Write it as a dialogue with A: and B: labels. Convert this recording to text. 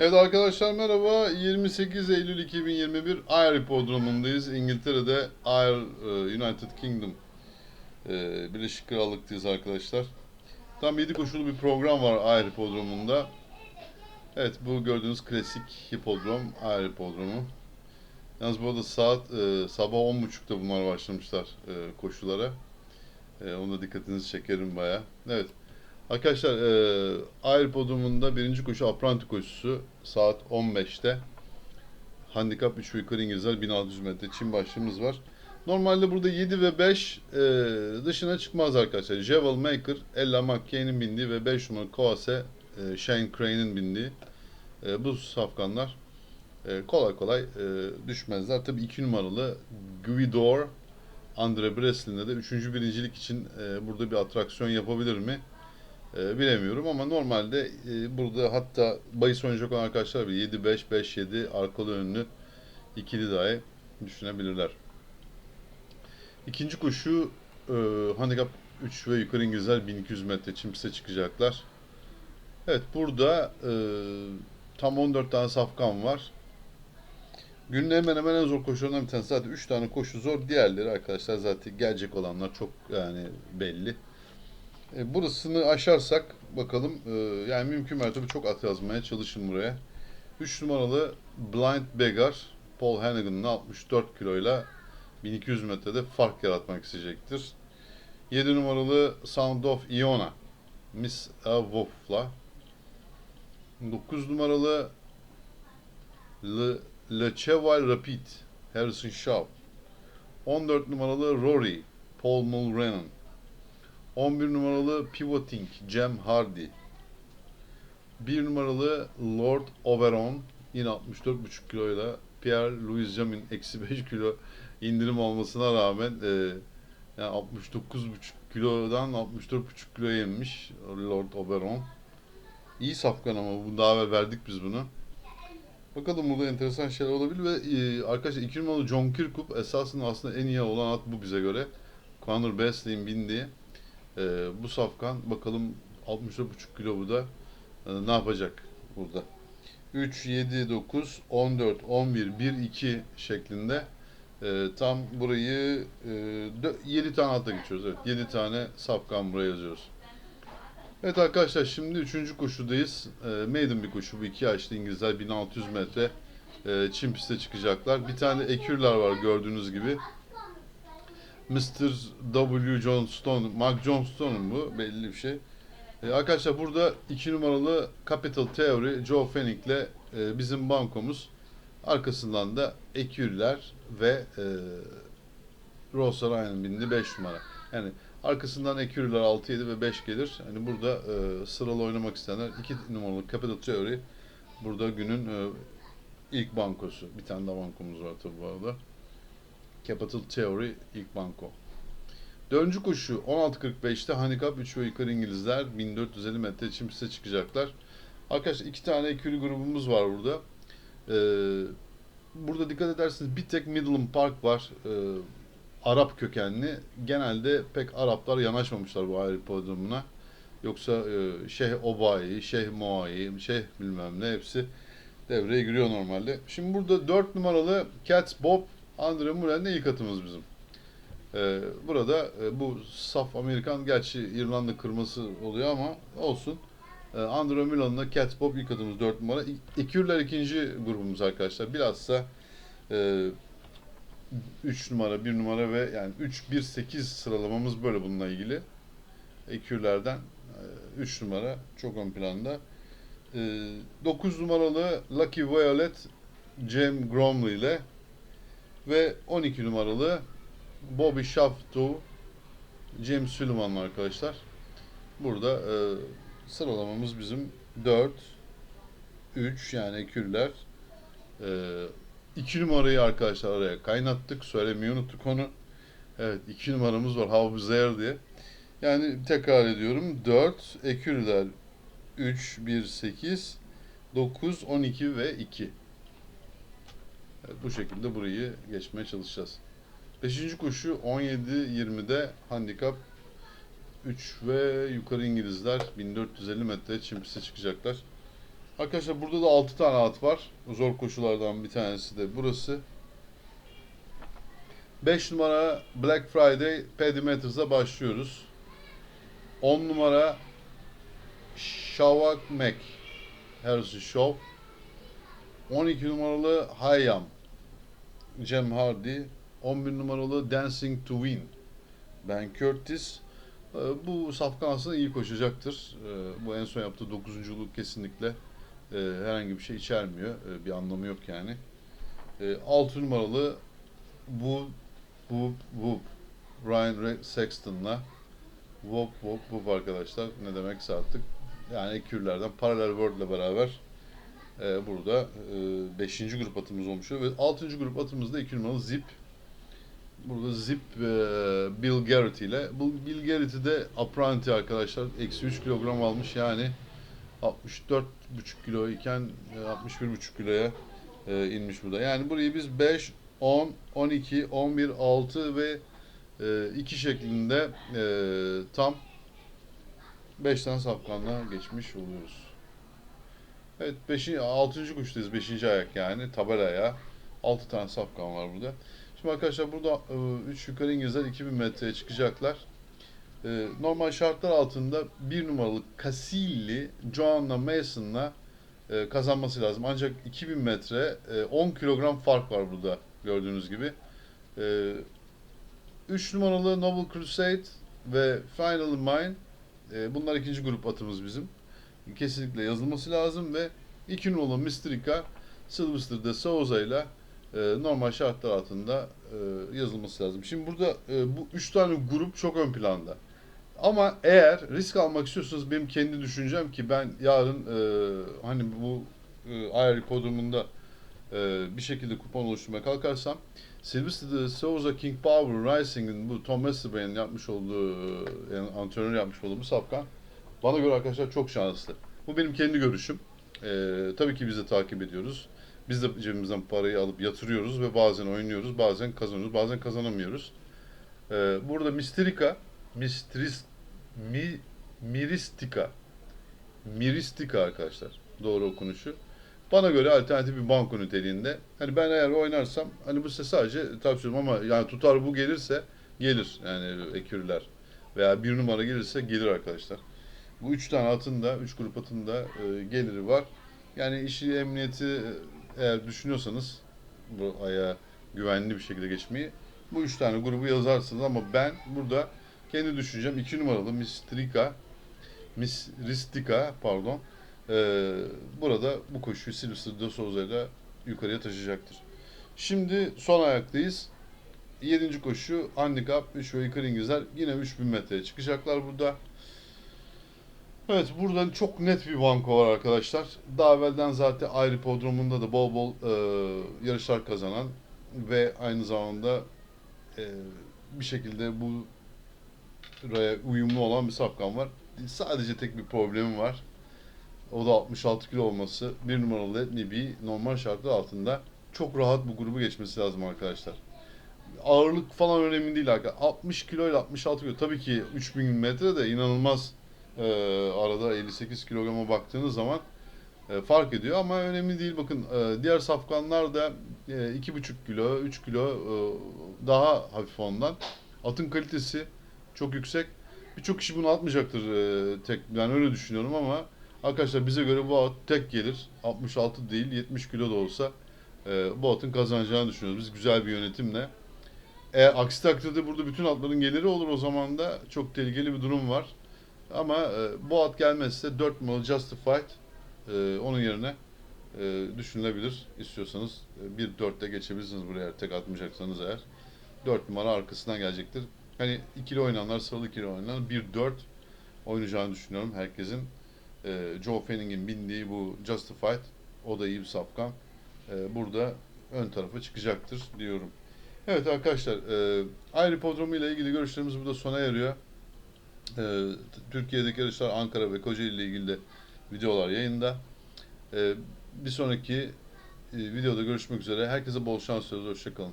A: Evet arkadaşlar merhaba. 28 Eylül 2021 Ayr Hipodromu'ndayız. İngiltere'de Ayr e, United Kingdom e, Birleşik Krallık'tayız arkadaşlar. Tam 7 koşulu bir program var Ayr Hipodromu'nda. Evet bu gördüğünüz klasik hipodrom Ayr Hipodromu. Yalnız bu arada saat e, sabah 10.30'da bunlar başlamışlar e, koşulara. E, ona dikkatinizi çekerim baya. Evet. Arkadaşlar e, Air Podrumu'nda birinci koşu apranti koşusu saat 15'te. Handikap 3 ve yukarı İngilizler 1600 metre Çin başlığımız var. Normalde burada 7 ve 5 e, dışına çıkmaz arkadaşlar. Jewel Maker, Ella McKay'nin bindiği ve 5 numaralı Koase, e, Shane Crane'in bindiği e, bu safkanlar e, kolay kolay e, düşmezler. Tabii 2 numaralı Guidor, Andre Breslin'de de 3. birincilik için e, burada bir atraksiyon yapabilir mi? E, bilemiyorum ama normalde e, burada hatta bahis oynayacak olan arkadaşlar bile 7-5, 5-7 arkalı önlü ikili dahi düşünebilirler. İkinci koşu e, handikap 3 ve yukarı İngilizler 1200 metre piste çıkacaklar. Evet burada e, tam 14 tane safkan var. Günün hemen hemen en zor koşularından bir tanesi. Zaten 3 tane koşu zor. Diğerleri arkadaşlar zaten gelecek olanlar çok yani belli. E, burasını aşarsak bakalım e, yani mümkün mertebe çok at yazmaya çalışın buraya. 3 numaralı Blind Beggar Paul Hannigan'ın 64 kiloyla 1200 metrede fark yaratmak isteyecektir. 7 numaralı Sound of Iona Miss Wolf'la 9 numaralı Le, Le Cheval Rapid Harrison Shaw 14 numaralı Rory Paul Mulrennan 11 numaralı Pivoting Cem Hardy. 1 numaralı Lord Oberon yine 64,5 kiloyla Pierre Louis Jamin eksi 5 kilo indirim olmasına rağmen e, yani 69,5 kilodan 64,5 kiloya inmiş Lord Oberon. İyi safkan ama bu daha evvel verdik biz bunu. Bakalım burada enteresan şeyler olabilir ve e, arkadaşlar 2 numaralı John Kirkup esasında aslında en iyi olan at bu bize göre. Conor Besley'in bindiği. Ee, bu safkan bakalım 64,5 kilo da e, ne yapacak burada. 3, 7, 9, 14, 11, 1, 2 şeklinde e, tam burayı e, 7 tane alta geçiyoruz. Evet 7 tane safkan buraya yazıyoruz. Evet arkadaşlar şimdi 3. koşudayız. E, maiden bir koşu bu 2 yaşlı İngilizler 1600 metre e, çim piste çıkacaklar. Bir tane ekürler var gördüğünüz gibi. Mr. W. Johnston, Mark Johnston'un bu belli bir şey. Ee, arkadaşlar burada 2 numaralı Capital Theory Joe Fennick'le e, bizim bankomuz. Arkasından da Ekürler ve e, Rosa Ryan'ın bindiği 5 numara. Yani arkasından Ekürler 6, 7 ve 5 gelir. Yani burada e, sıralı oynamak isteyenler 2 numaralı Capital Theory burada günün e, ilk bankosu. Bir tane daha bankomuz var tabi bu arada. Capital Theory ilk banko. Dördüncü koşu 16.45'te handikap 3 ve yukarı İngilizler 1450 metre için piste çıkacaklar. Arkadaşlar iki tane ekürü grubumuz var burada. Ee, burada dikkat ederseniz bir tek Midland Park var. Ee, Arap kökenli. Genelde pek Araplar yanaşmamışlar bu ayrı podromuna. Yoksa e, Şeyh Obayi, Şeyh Moai, Şeyh bilmem ne hepsi devreye giriyor normalde. Şimdi burada 4 numaralı Cats Bob Andre Mullen'le ilk atımız bizim. Ee, burada e, bu saf Amerikan gerçi İrlanda kırması oluyor ama olsun. Ee, Andre Mullen'la Cat Bob ilk atımız 4 numara. İ- Ekürler ikinci grubumuz arkadaşlar. Bilhassa e, 3 numara, 1 numara ve yani 3-1-8 sıralamamız böyle bununla ilgili. Ekürlerden 3 numara çok ön planda. 9 numaralı Lucky Violet Cem Gromley ile ve 12 numaralı Bobby Shafto James Sullivan arkadaşlar. Burada e, sıralamamız bizim 4 3 yani küller. E, 2 numarayı arkadaşlar araya kaynattık. Söylemeyi unuttuk onu. Evet 2 numaramız var Bizarre diye. Yani tekrar ediyorum 4 ekürler 3 1 8 9 12 ve 2. Bu şekilde burayı geçmeye çalışacağız. Beşinci koşu 17-20'de handikap 3 ve yukarı İngilizler 1450 metre çim çıkacaklar. Arkadaşlar burada da 6 tane at var. Zor koşulardan bir tanesi de burası. 5 numara Black Friday Paddy Matters'a başlıyoruz. 10 numara Shavak Mac Harrison Show. 12 numaralı Hayam Cem Hardy. 11 numaralı Dancing to Win Ben Curtis. Ee, Bu safkan aslında iyi koşacaktır. Ee, Bu en son yaptığı dokuzunculuk kesinlikle e, herhangi bir şey içermiyor. E, Bir anlamı yok yani. 6 numaralı bu bu bu Ryan Sexton'la Wop Wop Wop arkadaşlar ne demekse artık yani ekürlerden Parallel World'la beraber e, burada 5. grup atımız olmuş ve 6. grup atımızda 2 numaralı Zip Burada Zip e, Bill Garrett ile bu Bill Garrett'i de apprenti arkadaşlar eksi 3 kilogram almış yani 64,5 kilo iken e, 61,5 kiloya e, inmiş burada. Yani burayı biz 5, 10, 12, 11, 6 ve e, 2 şeklinde e, tam 5 tane safkanla geçmiş oluyoruz. Evet 5. 6. kuştayız 5. ayak yani tabelaya 6 tane safkan var burada. Şimdi arkadaşlar burada 3 yukarı İngilizler 2000 metreye çıkacaklar. E, normal şartlar altında bir numaralı Casilli Joanna Mason'la e, kazanması lazım. Ancak 2000 metre e, 10 kilogram fark var burada gördüğünüz gibi. E, 3 numaralı Noble Crusade ve Final Mine e, bunlar ikinci grup atımız bizim. Kesinlikle yazılması lazım ve 2 numaralı Mystirica Sylvester de Souza ile e, normal şartlar altında e, yazılması lazım. Şimdi burada e, bu üç tane grup çok ön planda. Ama eğer risk almak istiyorsanız benim kendi düşüncem ki ben yarın e, hani bu e, kodumunda e, bir şekilde kupon oluşturmaya kalkarsam Sylvester de Souza King Power Rising'in bu Tom Westerberg'in yapmış olduğu e, yani antrenör yapmış olduğu bu safkan bana göre arkadaşlar çok şanslı. Bu benim kendi görüşüm. E, tabii ki biz de takip ediyoruz. Biz de cebimizden parayı alıp yatırıyoruz ve bazen oynuyoruz, bazen kazanıyoruz, bazen kazanamıyoruz. Ee, burada Mysterica, Mistris, Mi, Miristica, Miristica arkadaşlar doğru okunuşu. Bana göre alternatif bir banko niteliğinde. Hani ben eğer oynarsam hani bu size sadece tavsiyem ama yani tutar bu gelirse gelir yani ekürler veya bir numara gelirse gelir arkadaşlar. Bu üç tane atın da, üç grup atın da e, geliri var. Yani işi emniyeti eğer düşünüyorsanız bu aya güvenli bir şekilde geçmeyi bu üç tane grubu yazarsınız ama ben burada kendi düşüncem iki numaralı Mistrika Miss Ristika pardon ee, burada bu koşuyu Sylvester de Souza ile yukarıya taşıyacaktır. Şimdi son ayaktayız. Yedinci koşu handikap 3 ve yukarı İngilizler yine 3000 metreye çıkacaklar burada. Evet buradan çok net bir banko var arkadaşlar. Daha evvelden zaten ayrı podromunda da bol bol e, yarışlar kazanan ve aynı zamanda e, bir şekilde bu buraya uyumlu olan bir safkan var. Sadece tek bir problemi var. O da 66 kilo olması. Bir numaralı Be normal şartlar altında çok rahat bu grubu geçmesi lazım arkadaşlar. Ağırlık falan önemli değil arkadaşlar. 60 kilo ile 66 kilo. Tabii ki 3000 metre de inanılmaz e, arada 58 kilograma baktığınız zaman e, fark ediyor ama önemli değil. Bakın e, diğer safkanlar da e, 2,5 kilo, 3 kilo e, daha hafif ondan. Atın kalitesi çok yüksek. Birçok kişi bunu atmayacaktır e, tek. Ben öyle düşünüyorum ama arkadaşlar bize göre bu at tek gelir. 66 değil 70 kilo da olsa e, bu atın kazanacağını düşünüyoruz. Biz güzel bir yönetimle. Eğer aksi takdirde burada bütün atların geliri olur o zaman da çok tehlikeli bir durum var. Ama e, bu at gelmezse 4 numaralı Justified e, onun yerine e, düşünülebilir. İstiyorsanız e, 1-4'te geçebilirsiniz buraya tek atmayacaksanız eğer. 4 numara arkasından gelecektir. Hani ikili oynananlar, sıralı ikili oynananlar 1-4 oynayacağını düşünüyorum herkesin. E, Joe Fanning'in bindiği bu Justified o da iyi bir sapkan. E, burada ön tarafa çıkacaktır diyorum. Evet arkadaşlar, e, ayrı podromu ile ilgili görüşlerimiz burada sona eriyor. Ee, Türkiye'deki yarışlar Ankara ve Kocaeli ile ilgili de videolar yayında. Ee, bir sonraki e, videoda görüşmek üzere. Herkese bol şans diliyoruz. Hoşçakalın.